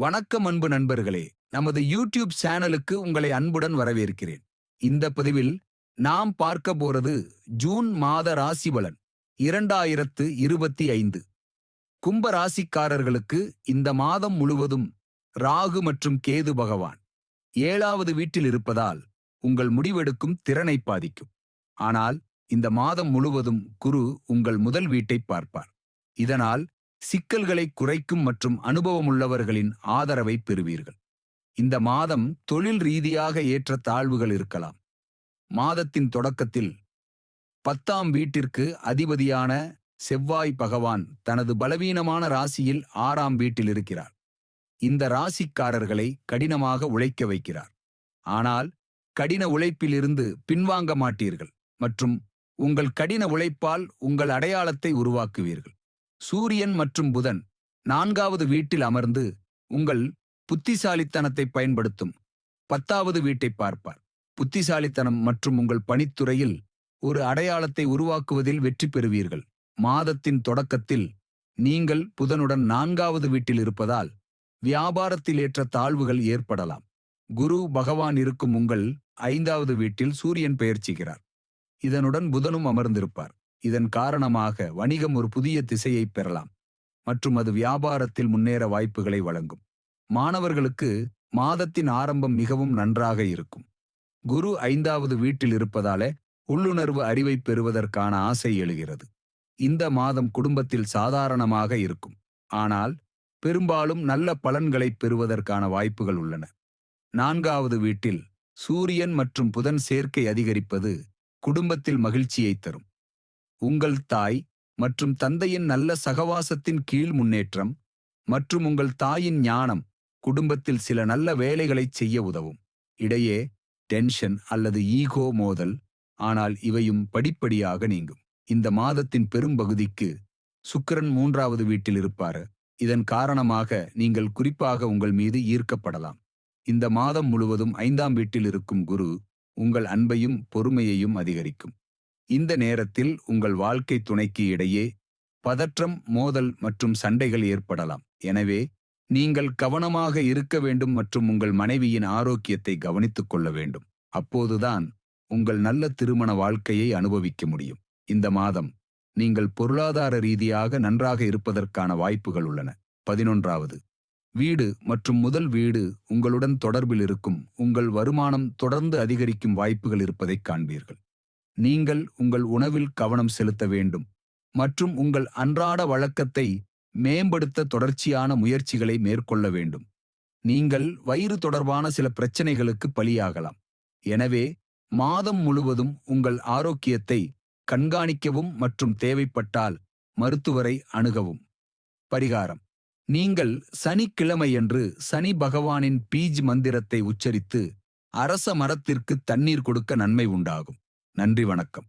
வணக்கம் அன்பு நண்பர்களே. நமது யூடியூப் சேனலுக்கு உங்களை அன்புடன் வரவேற்கிறேன். இந்த பதிவில் நாம் பார்க்க போறது ஜூன் மாத ராசி பலன் இரண்டாயிரத்து இருபத்தி ஐந்து. கும்ப ராசிக்காரர்களுக்கு இந்த மாதம் முழுவதும் ராகு மற்றும் கேது பகவான் ஏழாவது வீட்டில் இருப்பதால் உங்கள் முடிவெடுக்கும் திறனை பாதிக்கும். ஆனால் இந்த மாதம் முழுவதும் குரு உங்கள் முதல் வீட்டை பார்ப்பார். இதனால் சிக்கல்களை குறைக்கும் மற்றும் அனுபவமுள்ளவர்களின் ஆதரவை பெறுவீர்கள். இந்த மாதம் தொழில் ரீதியாக ஏற்ற தாழ்வுகள் இருக்கலாம். மாதத்தின் தொடக்கத்தில் பத்தாம் வீட்டிற்கு அதிபதியான செவ்வாய் பகவான் தனது பலவீனமான ராசியில் ஆறாம் வீட்டில் இருக்கிறார். இந்த ராசிக்காரர்களை கடினமாக உழைக்க வைக்கிறார். ஆனால் கடின உழைப்பிலிருந்து பின்வாங்க மாட்டீர்கள் மற்றும் உங்கள் கடின உழைப்பால் உங்கள் அடையாளத்தை உருவாக்குவீர்கள். சூரியன் மற்றும் புதன் நான்காவது வீட்டில் அமர்ந்து உங்கள் புத்திசாலித்தனத்தை பயன்படுத்தும். பத்தாவது வீட்டை பார்ப்பார். புத்திசாலித்தனம் மற்றும் உங்கள் பணித்துறையில் ஒரு அடையாளத்தை உருவாக்குவதில் வெற்றி பெறுவீர்கள். மாதத்தின் தொடக்கத்தில் நீங்கள் புதனுடன் நான்காவது வீட்டில் இருப்பதால் வியாபாரத்தில் ஏற்ற தாழ்வுகள் ஏற்படலாம். குரு பகவான் இருக்கும் உங்கள் ஐந்தாவது வீட்டில் சூரியன் பெயர்ச்சிகிறார் இதனுடன் புதனும் அமர்ந்திருப்பார். இதன் காரணமாக வணிகம் ஒரு புதிய திசையை பெறலாம் மற்றும் அது வியாபாரத்தில் முன்னேற வாய்ப்புகளை வழங்கும். மாணவர்களுக்கு மாதத்தின் ஆரம்பம் மிகவும் நன்றாக இருக்கும். குரு ஐந்தாவது வீட்டில் இருப்பதாலே உள்ளுணர்வு அறிவை பெறுவதற்கான ஆசை எழுகிறது. இந்த மாதம் குடும்பத்தில் சாதாரணமாக இருக்கும். ஆனால் பெரும்பாலும் நல்ல பலன்களை பெறுவதற்கான வாய்ப்புகள் உள்ளன. நான்காவது வீட்டில் சூரியன் மற்றும் புதன் சேர்க்கை அதிகரிப்பது குடும்பத்தில் மகிழ்ச்சியை தரும். உங்கள் தாய் மற்றும் தந்தையின் நல்ல சகவாசத்தின் கீழ் முன்னேற்றம் மற்றும் உங்கள் தாயின் ஞானம் குடும்பத்தில் சில நல்ல வேலைகளைச் செய்ய உதவும். இடையே டென்ஷன் அல்லது ஈகோ மோதல் ஆனால் இவையும் படிப்படியாக நீங்கும். இந்த மாதத்தின் பெரும்பகுதிக்கு சுக்கிரன் மூன்றாவது வீட்டில் இருப்பார். இதன் காரணமாக நீங்கள் குறிப்பாக உங்கள் மீது ஈர்க்கப்படலாம். இந்த மாதம் முழுவதும் ஐந்தாம் வீட்டில் இருக்கும் குரு உங்கள் அன்பையும் பொறுமையையும் அதிகரிக்கும். இந்த நேரத்தில் உங்கள் வாழ்க்கை துணைக்கு இடையே பதற்றம் மோதல் மற்றும் சண்டைகள் ஏற்படலாம். எனவே நீங்கள் கவனமாக இருக்க வேண்டும் மற்றும் உங்கள் மனைவியின் ஆரோக்கியத்தை கவனித்துக் கொள்ள வேண்டும். அப்போதுதான் உங்கள் நல்ல திருமண வாழ்க்கையை அனுபவிக்க முடியும். இந்த மாதம் நீங்கள் பொருளாதார ரீதியாக நன்றாக இருப்பதற்கான வாய்ப்புகள் உள்ளன. பதினொன்றாவது வீடு மற்றும் முதல் வீடு உங்களுடன் தொடர்பில் இருக்கும். உங்கள் வருமானம் தொடர்ந்து அதிகரிக்கும் வாய்ப்புகள் இருப்பதைக் காண்பீர்கள். நீங்கள் உங்கள் உணவில் கவனம் செலுத்த வேண்டும் மற்றும் உங்கள் அன்றாட வழக்கத்தை மேம்படுத்த தொடர்ச்சியான முயற்சிகளை மேற்கொள்ள வேண்டும். நீங்கள் வயிறு தொடர்பான சில பிரச்சனைகளுக்கு பலியாகலாம். எனவே மாதம் முழுவதும் உங்கள் ஆரோக்கியத்தை கண்காணிக்கவும் மற்றும் தேவைப்பட்டால் மருத்துவரை அணுகவும். பரிகாரம். நீங்கள் சனிக்கிழமையன்று சனி பகவானின் பீஜ் மந்திரத்தை உச்சரித்து அரச மரத்திற்கு தண்ணீர் கொடுக்க நன்மை உண்டாகும். நன்றி வணக்கம்.